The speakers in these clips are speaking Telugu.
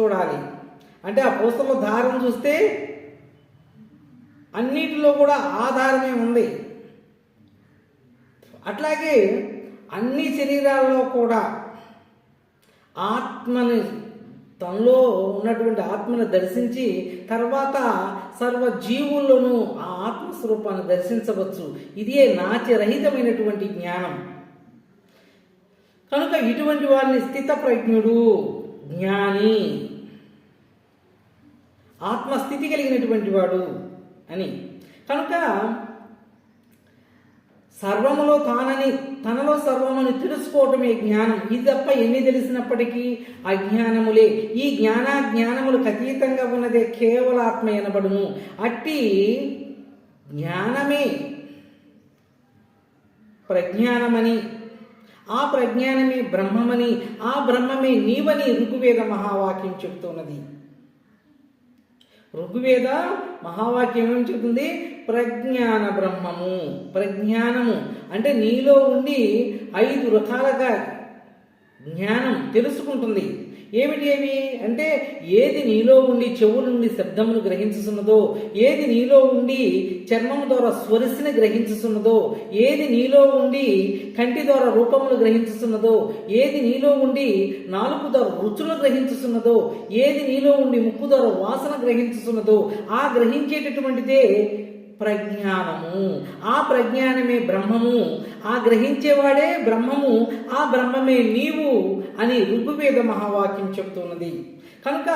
చూడాలి. అంటే ఆ పూసలో దారం చూస్తే అన్నిటిలో కూడా ఆధారమే ఉంది. అట్లాగే అన్ని శరీరాల్లో కూడా ఆత్మని తనలో ఉన్నటువంటి ఆత్మను దర్శించి తర్వాత సర్వ జీవుల్లోనూ ఆ ఆత్మస్వరూపాన్ని దర్శించవచ్చు. ఇదే నాచరహితమైనటువంటి జ్ఞానం. కనుక ఇటువంటి వారిని స్థితప్రజ్ఞుడు. జ్ఞాని. ఆత్మస్థితి కలిగినటువంటి వాడు అని. కనుక సర్వములో తానని తనలో సర్వముని తెలుసుకోవటమే జ్ఞానం. ఇది తప్ప ఎన్ని తెలిసినప్పటికీ అజ్ఞానములే. ఈ జ్ఞాన జ్ఞానములకు అతీతంగా ఉన్నదే కేవల ఆత్మ ఎనబడును. అట్టి జ్ఞానమే ప్రజ్ఞానమని ఆ ప్రజ్ఞానమే బ్రహ్మమని ఆ బ్రహ్మమే నీవని ఋగ్వేద మహావాక్యం చెప్తున్నది. ఋగ్వేద మహావాక్యం ఏమని చెప్తుంది? ప్రజ్ఞాన బ్రహ్మము ప్రజ్ఞానము. అంటే నీలో ఉండి ఐదు రకాలుగా జ్ఞానం తెలుసుకుంటుంది. ఏమిటి ఏవి అంటే ఏది నీలో ఉండి చెవు నుండి శబ్దమును గ్రహించుతున్నదో ఏది నీలో ఉండి చర్మము ద్వారా స్వరస్సుని గ్రహించుతున్నదో ఏది నీలో ఉండి కంటి ద్వారా రూపమును గ్రహించుతున్నదో ఏది నీలో ఉండి నాలుగు ద్వారా రుచులు గ్రహించుతున్నదో ఏది నీలో ఉండి ముక్కు ద్వారా వాసన గ్రహించుతున్నదో ఆ గ్రహించేటటువంటిదే ప్రజ్ఞానము. ఆ ప్రజ్ఞానమే బ్రహ్మము. ఆ గ్రహించేవాడే బ్రహ్మము. ఆ బ్రహ్మమే నీవు. అని ఋగ్వేద మహావాక్యం చెప్తున్నది. కనుక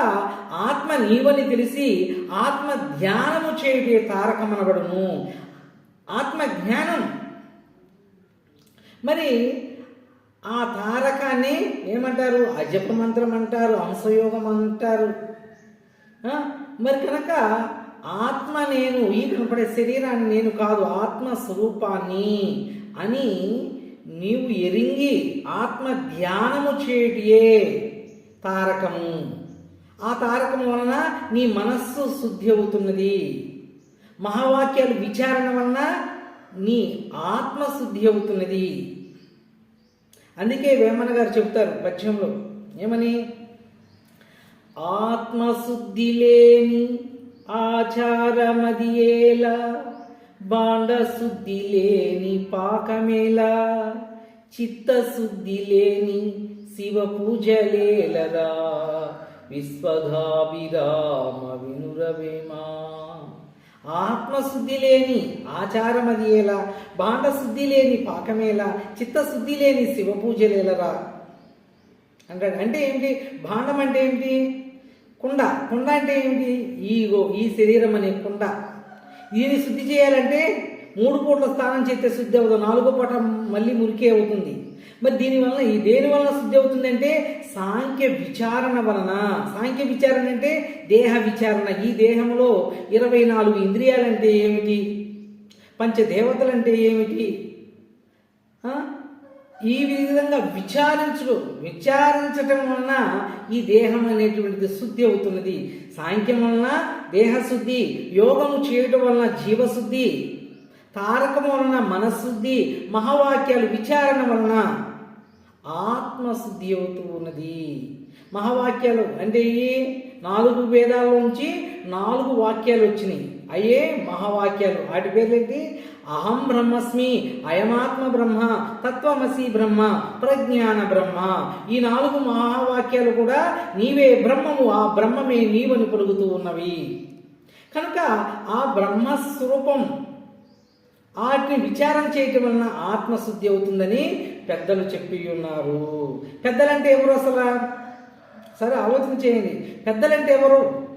ఆత్మ నీవని తెలిసి ఆత్మ ధ్యానము చేయడే తారకమనబడును. ఆత్మ జ్ఞానం. మరి ఆ తారకాన్ని ఏమంటారు? అజప మంత్రం అంటారు అంశయోగం అంటారు. మరి కనుక ఆత్మ నేను ఈ కనపడే శరీరాన్ని నేను కాదు ఆత్మ స్వరూపాన్ని అని నీవు ఎరింగి ఆత్మ ధ్యానము చేయటియే తారకము. ఆ తారకము వలన నీ మనస్సు శుద్ధి అవుతున్నది. మహావాక్యాలు విచారణ వలన నీ ఆత్మ శుద్ధి అవుతున్నది. అందుకే వేమన గారు చెప్తారు పద్యంలో ఏమని? ఆత్మశుద్ధి లేని ఆచారమదియేలా బాండశుద్ధి లేని పాకమేలా చిత్తశుద్ధి లేని శివ పూజలేలరా విశ్వధాభిరామ వినురవేమా. ఆత్మశుద్ధి లేని ఆచారమది ఎలా? బాండశుద్ధి లేని పాకమేలా చిత్తశుద్ధి లేని శివ పూజలేలరా. అంటాడు అంటే ఏంటి? భాండం అంటే ఏంటి? కుండ. కుండ అంటే ఏంటి? ఈగో ఈ శరీరం అనే కుండ. దీన్ని శుద్ధి చేయాలంటే మూడు పూట్ల స్నానం చేస్తే శుద్ధి అవుతుంది నాలుగో పూట మళ్ళీ మురికే అవుతుంది. మరి దీనివల్ల ఈ దేని వలన శుద్ధి అవుతుందంటే సాంఖ్య విచారణ వలన. సాంఖ్య విచారణ అంటే దేహ విచారణ. ఈ దేహంలో ఇరవై నాలుగు ఇంద్రియాలంటే ఏమిటి? పంచదేవతలంటే ఏమిటి? ఈ విధంగా విచారించడం విచారించటం వలన ఈ దేహం అనేటువంటిది శుద్ధి అవుతున్నది. సాంఖ్యం వలన దేహశుద్ధి యోగము చేయటం వలన జీవశుద్ధి తారకం వలన మనశుద్ధి మహావాక్యాలు విచారణ వలన ఆత్మశుద్ధి అవుతూ ఉన్నది. మహావాక్యాలు అంటే ఈ నాలుగు వేదాల్లోంచి నాలుగు వాక్యాలు వచ్చినాయి. అయ్యే మహావాక్యాలు. వాటి పేర్లేంటి? అహం బ్రహ్మస్మి అయమాత్మ బ్రహ్మ తత్వమసి బ్రహ్మ ప్రజ్ఞాన బ్రహ్మ. ఈ నాలుగు మహావాక్యాలు కూడా నీవే బ్రహ్మము ఆ బ్రహ్మమే నీవని పలుకుతూ ఉన్నవి. కనుక ఆ బ్రహ్మస్వరూపం వాటిని విచారం చేయటం వలన ఆత్మశుద్ధి అవుతుందని పెద్దలు చెప్పి ఉన్నారు. పెద్దలంటే ఎవరు అసలు? సరే ఆలోచన చేయండి. పెద్దలంటే ఎవరు?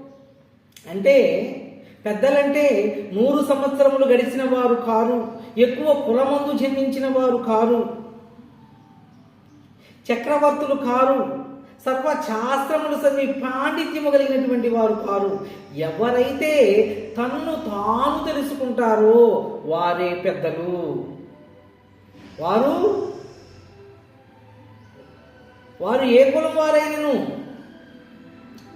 అంటే పెద్దలంటే నూరు సంవత్సరములు గడిచిన వారు కారు ఎక్కువ కులమందు జన్మించిన వారు కారు. చక్రవర్తులు కారు సర్వశాస్త్రములు చదివి పాండిత్యము కలిగినటువంటి వారు కారు. ఎవరైతే తన్ను తాను తెలుసుకుంటారో వారే పెద్దలు. వారు వారు ఏ కులం వారైనను?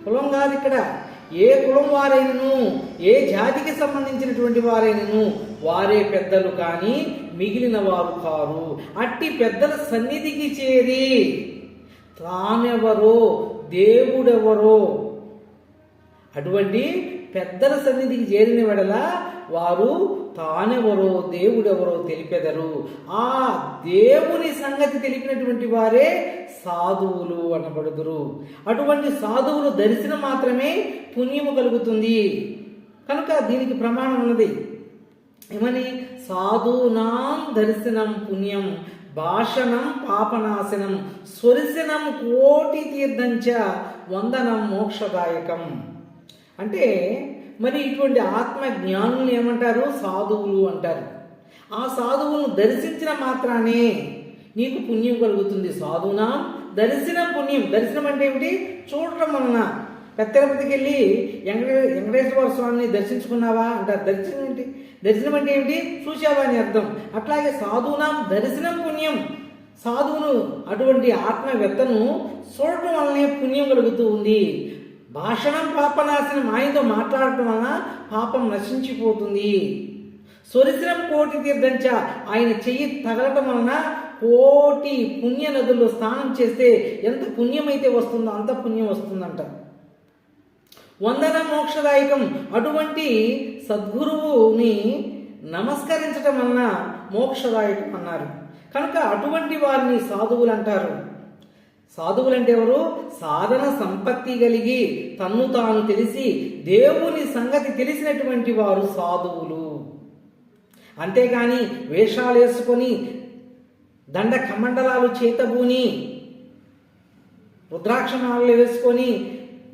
కులం కాదు ఇక్కడ. ఏ కులం వారైనను ఏ జాతికి సంబంధించినటువంటి వారైనను వారే పెద్దలు కానీ మిగిలిన వారు కారు. అట్టి పెద్దల సన్నిధికి చేరి తానెవరో దేవుడెవరో అటువంటి పెద్దల సన్నిధికి చేరిన వెడల వారు తానెవరో దేవుడెవరో తెలిపెదరు. ఆ దేవుని సంగతి తెలిపినటువంటి వారే సాధువులు అనబడుదురు. అటువంటి సాధువులు దర్శనం మాత్రమే పుణ్యము కలుగుతుంది. కనుక దీనికి ప్రమాణం ఉన్నది. ఏమని? సాధూనాం దర్శనం పుణ్యం భాషణం పాపనాశనం స్వరిశనం కోటి తీర్థంచ వందనం మోక్షదాయకం. అంటే మరి ఇటువంటి ఆత్మ జ్ఞానులు ఏమంటారు? సాధువులు అంటారు. ఆ సాధువులను దర్శించిన మాత్రానే నీకు పుణ్యం కలుగుతుంది సాధువునా? దర్శనం పుణ్యం. దర్శనం అంటే ఏమిటి? చూడటం వలన. పెద్దపతికి వెళ్ళి వెంకటే వెంకటేశ్వర స్వామిని దర్శించుకున్నావా? అంటారు. దర్శనం ఏంటి? దర్శనం అంటే ఏమిటి? చూసావా అని అర్థం. అట్లాగే సాధువునాం? దర్శనం పుణ్యం. సాధువును అటువంటి ఆత్మవేత్తను చూడటం వల్లనే పుణ్యం కలుగుతూ ఉంది. భాషణం పాపనాశనం ఆయనతో మాట్లాడటం వలన పాపం నశించిపోతుంది. స్వరిశ్రం కోటి తీర్థంచ ఆయన చెయ్యి తగలటం వలన కోటి పుణ్య నదుల్లో స్నానం చేస్తే ఎంత పుణ్యమైతే వస్తుందో అంత పుణ్యం వస్తుందంట. వందన మోక్షదాయకం అటువంటి సద్గురువుని నమస్కరించటం వలన మోక్షదాయకం అన్నారు. కనుక అటువంటి వారిని సాధువులు అంటారు. సాధువులు అంటే ఎవరు సాధన సంపత్తి కలిగి తన్ను తాను తెలిసి దేవుని సంగతి తెలిసినటువంటి వారు సాధువులు. అంతేగాని వేషాలు వేసుకొని దండ కమండలాలు చేతబూని రుద్రాక్షణాలు వేసుకొని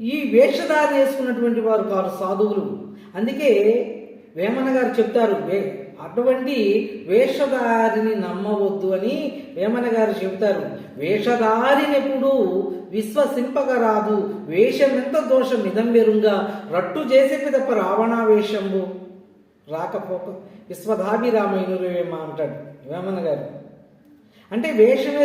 ఈ వేషధారణ వేసుకున్నటువంటి వారు వారు సాధువులు. అందుకే వేమన గారు చెప్తారు వే అటువంటి వేషధారిని నమ్మవద్దు అని వేమన గారు చెబుతారు వేషధారినెప్పుడు విశ్వసింపగరాదు వేషమెంత దోషం ఇదంబెరుంగా రట్టు చేసేది తప్ప రావణా వేషము రాకపోక విశ్వధాభిరామైనరేమా అంటాడు వేమన్న గారు. అంటే వేషం